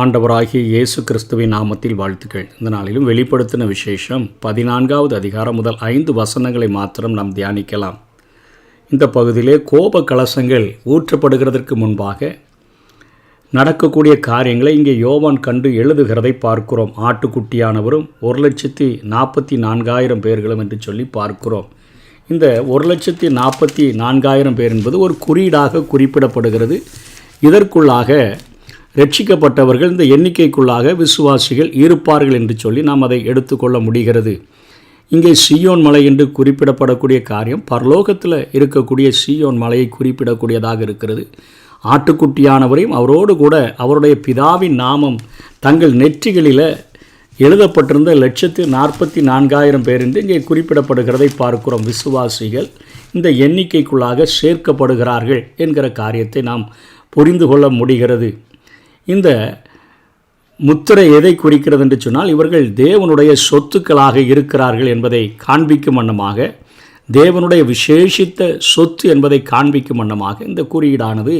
ஆண்டவராகிய இயேசு கிறிஸ்துவின் நாமத்தில் வாழ்த்துக்கள். இந்த நாளிலும் வெளிப்படுத்தின விசேஷம் பதினான்காவது அதிகாரம் முதல் ஐந்து வசனங்களை மாத்திரம் நாம் தியானிக்கலாம். இந்த பகுதியிலே கோப கலசங்கள் ஊற்றப்படுகிறதற்கு முன்பாக நடக்கக்கூடிய காரியங்களை இங்கே யோவான் கண்டு எழுதுகிறதை பார்க்கிறோம். ஆட்டுக்குட்டியானவரும் ஒரு லட்சத்தி நாற்பத்தி நான்காயிரம் பேர்களும் என்று சொல்லி பார்க்கிறோம். இந்த ஒரு லட்சத்தி நாற்பத்தி நான்காயிரம் பேர் என்பது ஒரு குறியீடாக குறிப்பிடப்படுகிறது. இதற்குள்ளாக ரட்சிக்கப்பட்டவர்கள் இந்த எண்ணிக்கைக்குள்ளாக விசுவாசிகள் இருப்பார்கள் என்று சொல்லி நாம் அதை எடுத்துக்கொள்ள முடிகிறது. இங்கே சியோன் மலை என்று குறிப்பிடப்படக்கூடிய காரியம் பரலோகத்தில் இருக்கக்கூடிய சியோன் மலையை குறிப்பிடக்கூடியதாக இருக்கிறது. ஆட்டுக்குட்டியானவரையும் அவரோடு கூட அவருடைய பிதாவின் நாமம் தங்கள் நெற்றிகளில் எழுதப்பட்டிருந்த லட்சத்து நாற்பத்தி நான்காயிரம் பேர் என்று இங்கே குறிப்பிடப்படுகிறதை பார்க்கிறோம். விசுவாசிகள் இந்த எண்ணிக்கைக்குள்ளாக சேர்க்கப்படுகிறார்கள் என்கிற காரியத்தை நாம் புரிந்து கொள்ள முடிகிறது. இந்த முத்திரை எதை குறிக்கிறது என்று சொன்னால் இவர்கள் தேவனுடைய சொத்துக்களாக இருக்கிறார்கள் என்பதை காண்பிக்கும் வண்ணமாக தேவனுடைய விசேஷித்த சொத்து என்பதை காண்பிக்கும் வண்ணமாக இந்த குறியீடானது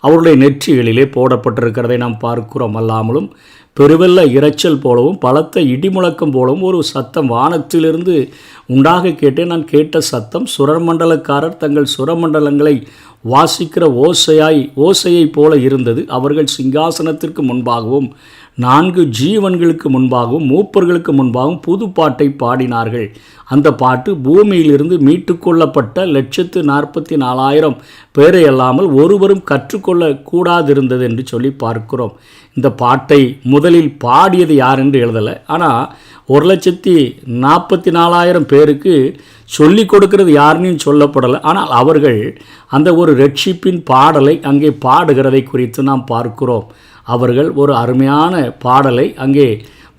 அவருடைய நெற்றிகளிலே போடப்பட்டிருக்கிறதை நாம் பார்க்கிறோம். அல்லாமலும் பெருவெல்ல இரைச்சல் போலவும் பலத்த இடிமுழக்கம் போலவும் ஒரு சத்தம் வானத்திலிருந்து உண்டாக கேட்டேன் நான் கேட்ட சத்தம் சுரமண்டலக்காரர் தங்கள் சுரமண்டலங்களை வாசிக்கிற ஓசையாய் ஓசையைப் போல இருந்தது. அவர்கள் சிங்காசனத்திற்கு முன்பாகவும் நான்கு ஜீவன்களுக்கு முன்பாகவும் மூப்பர்களுக்கு முன்பாகவும் புது பாட்டை பாடினார்கள். அந்த பாட்டு பூமியிலிருந்து மீட்டுக்கொள்ளப்பட்ட லட்சத்து நாற்பத்தி நாலாயிரம் பேரை அல்லாமல் ஒருவரும் கற்றுக்கொள்ள கூடாதிருந்தது என்று சொல்லி பார்க்கிறோம். இந்த பாட்டை முதலில் பாடியது யார் என்று எழுதலை. ஆனால் ஒரு லட்சத்தி நாற்பத்தி நாலாயிரம் பேருக்கு சொல்லி கொடுக்கிறது யாருன்னு சொல்லப்படலை. ஆனால் அவர்கள் அந்த ஒரு ரட்சிப்பின் பாடலை அங்கே பாடுகிறதை குறித்து நாம் பார்க்கிறோம். அவர்கள் ஒரு அருமையான பாடலை அங்கே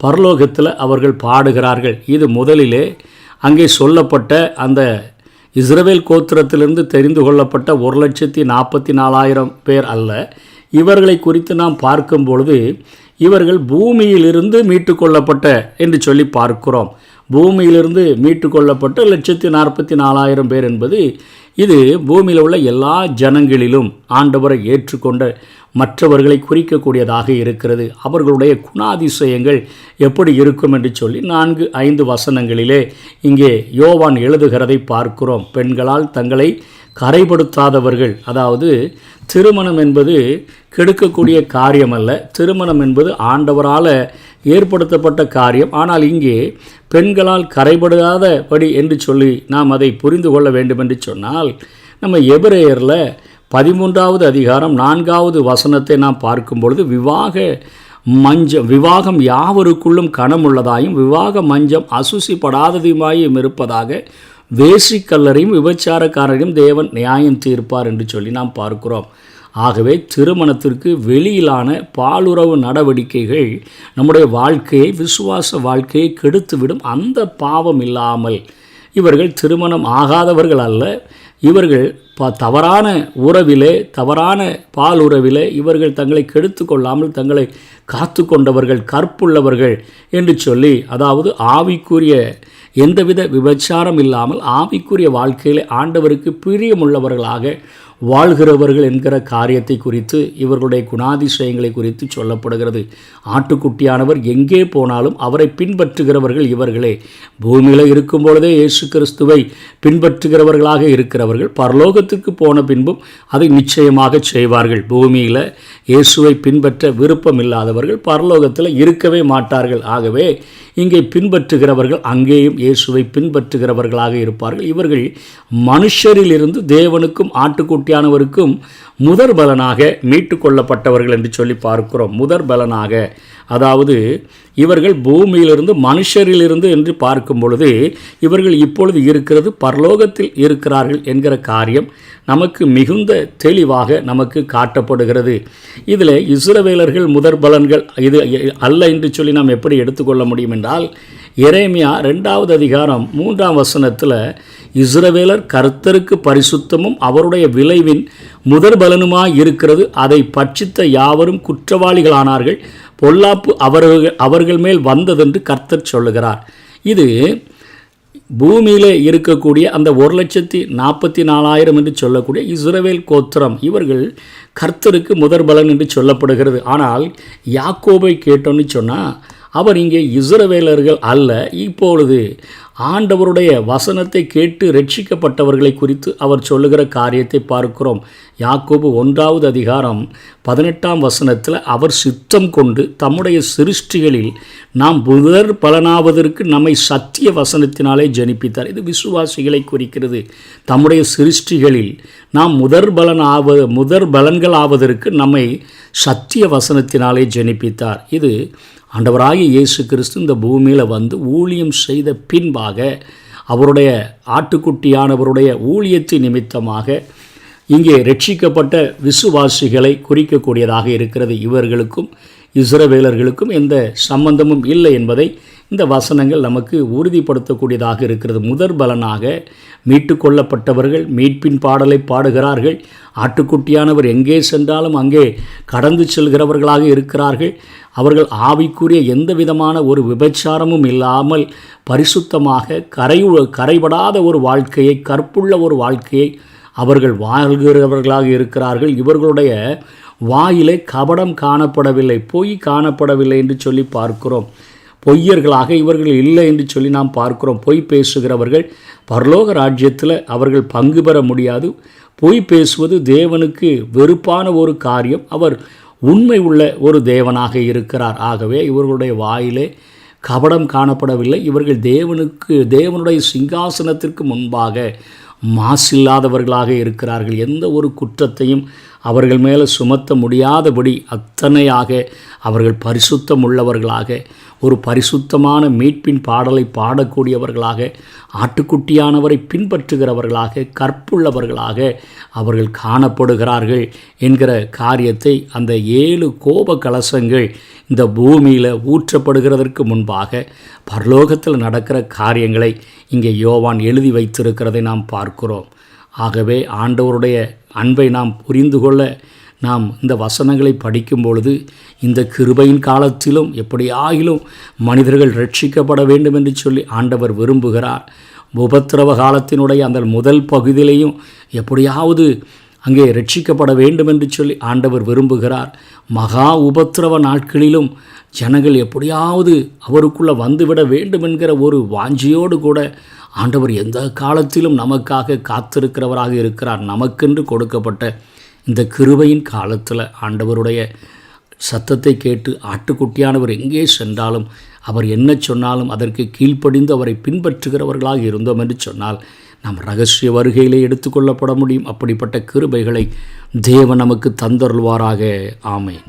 பரலோகத்தில் அவர்கள் பாடுகிறார்கள். இது முதலிலே அங்கே சொல்லப்பட்ட அந்த இஸ்ரவேல் கோத்திரத்திலிருந்து தெரிந்து கொள்ளப்பட்ட ஒரு லட்சத்தி நாற்பத்தி நாலாயிரம் பேர் அல்ல. இவர்களை குறித்து நாம் பார்க்கும் பொழுது இவர்கள் பூமியிலிருந்து மீட்டு கொள்ளப்பட்ட என்று சொல்லி பார்க்கிறோம். பூமியிலிருந்து மீட்டு கொள்ளப்பட்ட லட்சத்தி நாற்பத்தி நாலாயிரம் பேர் என்பது இது பூமியில் உள்ள எல்லா ஜனங்களிலும் ஆண்டவரை ஏற்றுக்கொண்ட மற்றவர்களை குறிக்கக்கூடியதாக இருக்கிறது. அவர்களுடைய குணாதிசயங்கள் எப்படி இருக்கும் என்று சொல்லி நான்கு ஐந்து வசனங்களிலே இங்கே யோவான் எழுதுகிறதை பார்க்கிறோம். பெண்களால் தங்களை கரைப்படுத்தாதவர்கள் அதாவது திருமணம் என்பது கெடுக்கக்கூடிய காரியம் அல்ல திருமணம் என்பது ஆண்டவரால் ஏற்படுத்தப்பட்ட காரியம். ஆனால் இங்கே பெண்களால் கரைபடாதபடி என்று சொல்லி நாம் அதை புரிந்து கொள்ள வேண்டும் என்று சொன்னால் நம்ம எபிரேயரில் பதிமூன்றாவது அதிகாரம் நான்காவது வசனத்தை நாம் பார்க்கும் பொழுது விவாக மஞ்சம் விவாகம் யாவருக்குள்ளும் கணமுள்ளதாயும் விவாக மஞ்சம் அசுசிப்படாததுமாயும் இருப்பதாக வேசிக்கல்லரையும் விபச்சாரக்காரரையும் தேவன் நியாயம் தீர்ப்பார் என்று சொல்லி நாம் பார்க்கிறோம். ஆகவே திருமணத்திற்கு வெளியிலான பாலுறவு நடவடிக்கைகள் நம்முடைய வாழ்க்கையை விசுவாச வாழ்க்கையை கெடுத்துவிடும். அந்த பாவம் இல்லாமல் இவர்கள் திருமணம் ஆகாதவர்கள் அல்ல. இவர்கள் ப தவறான உறவிலே தவறான பால் உறவிலே இவர்கள் தங்களை கெடுத்து கொள்ளாமல் தங்களை காத்து கொண்டவர்கள் கற்புள்ளவர்கள் என்று சொல்லி அதாவது ஆவிக்குரிய எந்தவித விபச்சாரம் இல்லாமல் ஆவிக்குரிய வாழ்க்கையிலே ஆண்டவருக்கு பிரியமுள்ளவர்களாக வாழ்கிறவர்கள் என்கிற காரியத்தை குறித்து இவர்களுடைய குணாதிசயங்களை குறித்து சொல்லப்படுகிறது. ஆட்டுக்குட்டியானவர் எங்கே போனாலும் அவரை பின்பற்றுகிறவர்கள் இவர்களே. பூமியில் இருக்கும் பொழுதே இயேசு கிறிஸ்துவை பின்பற்றுகிறவர்களாக இருக்கிறவர்கள் பரலோகத்திற்கு போன பின்பும் அதை நிச்சயமாக செய்வார்கள். பூமியில் இயேசுவை பின்பற்ற விருப்பம் இல்லாதவர்கள் பரலோகத்தில் இருக்கவே மாட்டார்கள். ஆகவே இங்கே பின்பற்றுகிறவர்கள் அங்கேயும் இயேசுவை பின்பற்றுகிறவர்களாக இருப்பார்கள். இவர்கள் மனுஷரிலிருந்து தேவனுக்கும் ஆட்டுக்குட்டியானவருக்கும் முதற் பலனாக மீட்டு கொள்ளப்பட்டவர்கள் என்று சொல்லி பார்க்கிறோம். முதற் பலனாக. அதாவது இவர்கள் பூமியிலிருந்து மனுஷரிலிருந்து என்று பார்க்கும் பொழுது இவர்கள் இப்பொழுது இருக்கிறது பரலோகத்தில் இருக்கிறார்கள் என்கிற காரியம் நமக்கு மிகுந்த தெளிவாக நமக்கு காட்டப்படுகிறது. இதில் இஸ்ரவேலர்கள் முதற் பலன்கள் இது அல்ல என்று சொல்லி நாம் எப்படி எடுத்துக்கொள்ள முடியும் என்றால் இறைமையா ரெண்டாவது அதிகாரம் மூன்றாம் வசனத்தில் இஸ்ரவேலர் கர்த்தருக்கு பரிசுத்தமும் அவருடைய விளைவின் முதற் பலனுமாய் இருக்கிறது. அதை பட்சித்த யாவரும் குற்றவாளிகளானார்கள். பொல்லாப்பு அவர்கள் அவர்கள் மேல் வந்ததென்று கர்த்தர் சொல்லுகிறார். இது பூமியில் இருக்கக்கூடிய அந்த ஒரு லட்சத்தி நாற்பத்தி நாலாயிரம் என்று சொல்லக்கூடிய இஸ்ரவேல் கோத்திரம். இவர்கள் கர்த்தருக்கு முதற் பலன் என்று சொல்லப்படுகிறது. ஆனால் யாக்கோபை கேட்டோன்னு சொன்னால் அவர் இங்கே இஸ்ரவேலர்கள் அல்ல. இப்பொழுது ஆண்டவருடைய வசனத்தை கேட்டு ரட்சிக்கப்பட்டவர்களை குறித்து அவர் சொல்லுகிற காரியத்தை பார்க்கிறோம். யாக்கோபு ஒன்றாவது அதிகாரம் பதினெட்டாம் வசனத்தில் அவர் சித்தம் கொண்டு தம்முடைய சிருஷ்டிகளில் நாம் புதர் பலனாவதற்கு நம்மை சத்திய வசனத்தினாலே ஜனிப்பித்தார். இது விசுவாசிகளை குறிக்கிறது. தம்முடைய சிருஷ்டிகளில் நாம் முதற் பலன் ஆவ முதற் பலன்கள் ஆவதற்கு நம்மை சத்திய வசனத்தினாலே ஜனிப்பித்தார். இது ஆண்டவராகிய இயேசு கிறிஸ்து இந்த பூமியில் வந்து ஊழியம் செய்த பின்பா நிமித்தமாக அவருடைய ஆட்டுக்குட்டியானவருடைய ஊழியத்தின் நிமித்தமாக இங்கே ரட்சிக்கப்பட்ட விசுவாசிகளை குறிக்கக்கூடியதாக இருக்கிறது. இவர்களுக்கும் இஸ்ரவேலர்களுக்கும் எந்த சம்பந்தமும் இல்லை என்பதை இந்த வசனங்கள் நமக்கு உறுதிப்படுத்தக்கூடியதாக இருக்கிறது. முதற் பலனாக மீட்டு கொள்ளப்பட்டவர்கள் மீட்பின் பாடலை பாடுகிறார்கள். ஆட்டுக்குட்டியானவர் எங்கே சென்றாலும் அங்கே கடந்து செல்கிறவர்களாக இருக்கிறார்கள். அவர்கள் ஆவிக்குரிய எந்த விதமான ஒரு விபச்சாரமும் இல்லாமல் பரிசுத்தமாக கரை கரைபடாத ஒரு வாழ்க்கையை கற்புள்ள ஒரு வாழ்க்கையை அவர்கள் வாழ்கிறவர்களாக இருக்கிறார்கள். இவர்களுடைய வாயிலே கபடம் காணப்படவில்லை பொய் காணப்படவில்லை என்று சொல்லி பார்க்கிறோம். பொய்யர்களாக இவர்கள் இல்லை என்று சொல்லி நாம் பார்க்கிறோம். பொய் பேசுகிறவர்கள் பரலோக ராஜ்யத்தில் அவர்கள் பங்கு பெற முடியாது. பொய் பேசுவது தேவனுக்கு வெறுப்பான ஒரு காரியம். அவர் உண்மை உள்ள ஒரு தேவனாக இருக்கிறார். ஆகவே இவர்களுடைய வாயிலே கபடம் காணப்படவில்லை. இவர்கள் தேவனுக்கு தேவனுடைய சிங்காசனத்திற்கு முன்பாக மாசில்லாதவர்களாக இருக்கிறார்கள். எந்த ஒரு குற்றத்தையும் அவர்கள் மேலே சுமத்த முடியாதபடி அத்தனையாக அவர்கள் பரிசுத்தம் உள்ளவர்களாக ஒரு பரிசுத்தமான மீட்பின் பாடலை பாடக்கூடியவர்களாக ஆட்டுக்குட்டியானவரை பின்பற்றுகிறவர்களாக கற்புள்ளவர்களாக அவர்கள் காணப்படுகிறார்கள் என்கிற காரியத்தை அந்த ஏழு கோப கலசங்கள் இந்த பூமியில் ஊற்றப்படுகிறதற்கு முன்பாக பரலோகத்தில் நடக்கிற காரியங்களை இங்கே யோவான் எழுதி வைத்திருக்கிறதை நாம் பார்க்கிறோம். ஆகவே ஆண்டவருடைய அன்பை நாம் புரிந்து கொள்ள நாம் இந்த வசனங்களை படிக்கும் பொழுது இந்த கிருபையின் காலத்திலும் எப்படியாகிலும் மனிதர்கள் ரட்சிக்கப்பட வேண்டும் என்று சொல்லி ஆண்டவர் விரும்புகிறார். உபத்திரவ காலத்தினுடைய அந்த முதல் பகுதியிலையும் எப்படியாவது அங்கே ரட்சிக்கப்பட வேண்டும் என்று சொல்லி ஆண்டவர் விரும்புகிறார். மகா உபத்திரவ நாட்களிலும் ஜனங்கள் எப்படியாவது அவருக்குள்ளே வந்துவிட வேண்டும் என்கிற ஒரு வாஞ்சியோடு கூட ஆண்டவர் எந்த காலத்திலும் நமக்காக காத்திருக்கிறவராக இருக்கிறார். நமக்கென்று கொடுக்கப்பட்ட இந்த கிருபையின் காலத்தில் ஆண்டவருடைய சத்தத்தை கேட்டு ஆட்டுக்குட்டியானவர் எங்கே சென்றாலும் அவர் என்ன சொன்னாலும் அதற்கு கீழ்ப்படிந்து அவரை பின்பற்றுகிறவர்களாக இருந்தோம் என்று சொன்னால் நாம் ரகசிய வருகையிலே எடுத்துக்கொள்ளப்பட முடியும். அப்படிப்பட்ட கிருபைகளை தேவன் நமக்கு தந்தருள்வாராக. ஆமேன்.